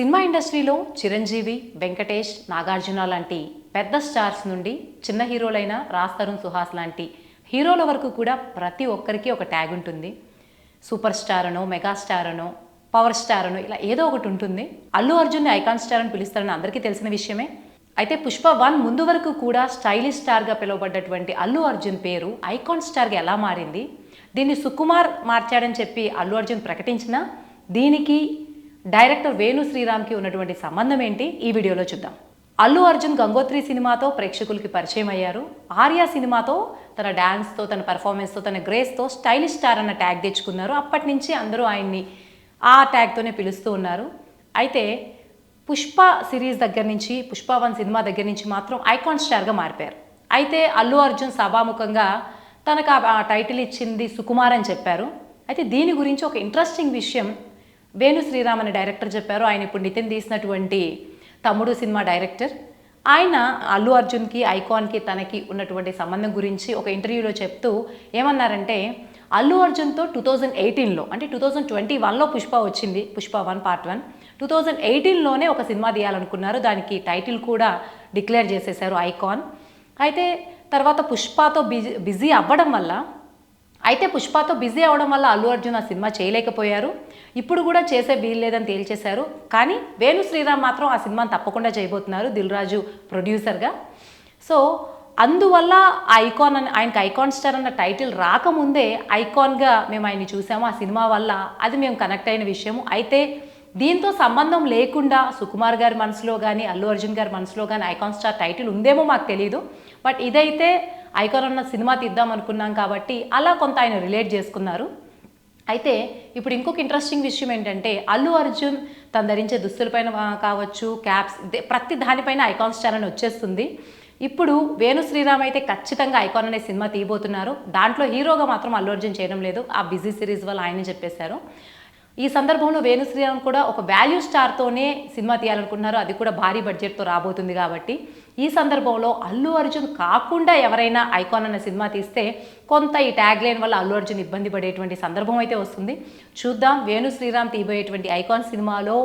Cinema ఇండస్ట్రీలో చిరంజీవి వెంకటేష్ నాగార్జున లాంటి పెద్ద స్టార్స్ నుండి చిన్న హీరోలైన రాజ్ తరుణ్ సుహాస్ లాంటి హీరోల వరకు కూడా ప్రతి ఒక్కరికి ఒక ట్యాగ్ ఉంటుంది. సూపర్ స్టార్ అనో మెగాస్టార్ అనో పవర్ స్టార్ అనో ఇలా ఏదో ఒకటి ఉంటుంది. అల్లు అర్జున్ని ఐకాన్ స్టార్ అని పిలుస్తారని అందరికీ తెలిసిన విషయమే. అయితే పుష్ప వన్ ముందు వరకు కూడా స్టైలిష్ స్టార్గా పిలువబడ్డటువంటి అల్లు అర్జున్ పేరు ఐకాన్ స్టార్గా ఎలా మారింది? దీన్ని సుకుమార్ మార్చాడని చెప్పి అల్లు అర్జున్ ప్రకటించిన దీనికి డైరెక్టర్ వేణు శ్రీరామ్కి ఉన్నటువంటి సంబంధం ఏంటి? ఈ వీడియోలో చూద్దాం. అల్లు అర్జున్ గంగోత్రి సినిమాతో ప్రేక్షకులకి పరిచయం అయ్యారు. ఆర్య సినిమాతో తన డ్యాన్స్తో తన పర్ఫార్మెన్స్తో తన గ్రేస్తో స్టైలిష్ స్టార్ అన్న ట్యాగ్ తెచ్చుకున్నారు. అప్పటి నుంచి అందరూ ఆయన్ని ఆ ట్యాగ్తోనే పిలుస్తూ ఉన్నారు. అయితే పుష్ప సిరీస్ దగ్గర నుంచి పుష్ప వన్ సినిమా దగ్గర నుంచి మాత్రం ఐకాన్ స్టార్గా మారిపోయారు. అయితే అల్లు అర్జున్ సభాముఖంగా తనకు ఆ టైటిల్ ఇచ్చింది సుకుమార్ అని చెప్పారు. అయితే దీని గురించి ఒక ఇంట్రెస్టింగ్ విషయం వేణు శ్రీరామ్ అనే డైరెక్టర్ చెప్పారు. ఆయన ఇప్పుడు నితిన్ తీసినటువంటి తమ్ముడు సినిమా డైరెక్టర్. ఆయన అల్లు అర్జున్కి ఐకాన్కి తనకి ఉన్నటువంటి సంబంధం గురించి ఒక ఇంటర్వ్యూలో చెప్తూ ఏమన్నారంటే అల్లు అర్జున్తో టూ థౌజండ్ ఎయిటీన్లో అంటే టూ థౌజండ్ ట్వంటీ వన్లో పుష్ప వచ్చింది. Pushpa one part one. Two thousand ఎయిటీన్లోనే ఒక సినిమా తీయాలనుకున్నారు. దానికి టైటిల్ కూడా డిక్లేర్ చేసేశారు ఐకాన్. అయితే తర్వాత పుష్పతో బిజీ బిజీ అవ్వడం వల్ల అయితే పుష్పతో బిజీ అవ్వడం వల్ల అల్లు అర్జున్ ఆ సినిమా చేయలేకపోయారు. ఇప్పుడు కూడా చేసే వీలు లేదని తేల్చేశారు. కానీ వేణు శ్రీరామ్ మాత్రం ఆ సినిమాని తప్పకుండా చేయబోతున్నారు దిల్ రాజు ప్రొడ్యూసర్గా. సో అందువల్ల ఐకాన్ అని ఆయనకి ఐకాన్ స్టార్ అన్న టైటిల్ రాకముందే ఐకాన్గా మేము ఆయన్ని చూసాము. ఆ సినిమా వల్ల అది మేము కనెక్ట్ అయిన విషయము. అయితే దీంతో సంబంధం లేకుండా సుకుమార్ గారి మనసులో కానీ అల్లు అర్జున్ గారి మనసులో కానీ ఐకాన్ స్టార్ టైటిల్ ఉందేమో మాకు తెలియదు బట్ ఇదైతే ఐకాన్ అన్న సినిమా తీద్దాం అనుకున్నాం కాబట్టి అలా కొంత ఆయన రిలేట్ చేసుకున్నారు. అయితే ఇప్పుడు ఇంకొక ఇంట్రెస్టింగ్ విషయం ఏంటంటే అల్లు అర్జున్ తను ధరించే దుస్తులపైన కావచ్చు క్యాప్స్ ప్రతి దానిపైన ఐకాన్ స్టార్ అని వచ్చేస్తుంది. ఇప్పుడు వేణు శ్రీరామ్ అయితే ఖచ్చితంగా ఐకాన్ అనే సినిమా తీయబోతున్నారు. దాంట్లో హీరోగా మాత్రం అల్లు అర్జున్ చేయడం లేదు. ఆ బిజీ సిరీస్ వల్ల ఆయన చెప్పేశారు. ఈ సందర్భంలో వేణు శ్రీరామ్ కూడా ఒక వాల్యూ స్టార్తోనే సినిమా తీయాలనుకుంటున్నారు. అది కూడా భారీ బడ్జెట్తో రాబోతుంది కాబట్టి. ఈ సందర్భంలో అల్లు అర్జున్ కాకుండా ఎవరైనా ఐకాన్ అన్న సినిమా తీస్తే కొంత ఈ ట్యాగ్ లైన్ వల్ల అల్లు అర్జున్ ఇబ్బంది పడేటువంటి సందర్భం అయితే వస్తుంది. చూద్దాం వేణు శ్రీరామ్ తీయబోయేటువంటి ఐకాన్ సినిమాలో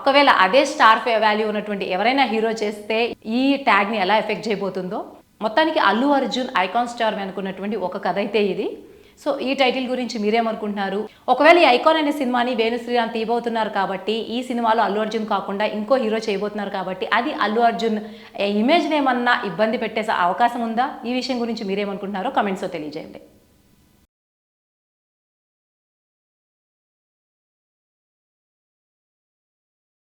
ఒకవేళ అదే స్టార్ వాల్యూ ఉన్నటువంటి ఎవరైనా హీరో చేస్తే ఈ ట్యాగ్ని ఎలా ఎఫెక్ట్ చేయబోతుందో. మొత్తానికి అల్లు అర్జున్ ఐకాన్ స్టార్ అనుకున్నటువంటి ఒక కథ అయితే ఇది. సో ఈ టైటిల్ గురించి మీరేమనుకుంటున్నారు? ఒకవేళ ఈ ఐకాన్ అనే సినిమాని వేణు శ్రీరామ్ తీయబోతున్నారు కాబట్టి ఈ సినిమాలో అల్లు అర్జున్ కాకుండా ఇంకో హీరో చేయబోతున్నారు కాబట్టి అది అల్లు అర్జున్ ఇమేజ్ని ఏమన్నా ఇబ్బంది పెట్టేసే అవకాశం ఉందా? ఈ విషయం గురించి మీరేమనుకుంటున్నారో కమెంట్స్లో తెలియజేయండి.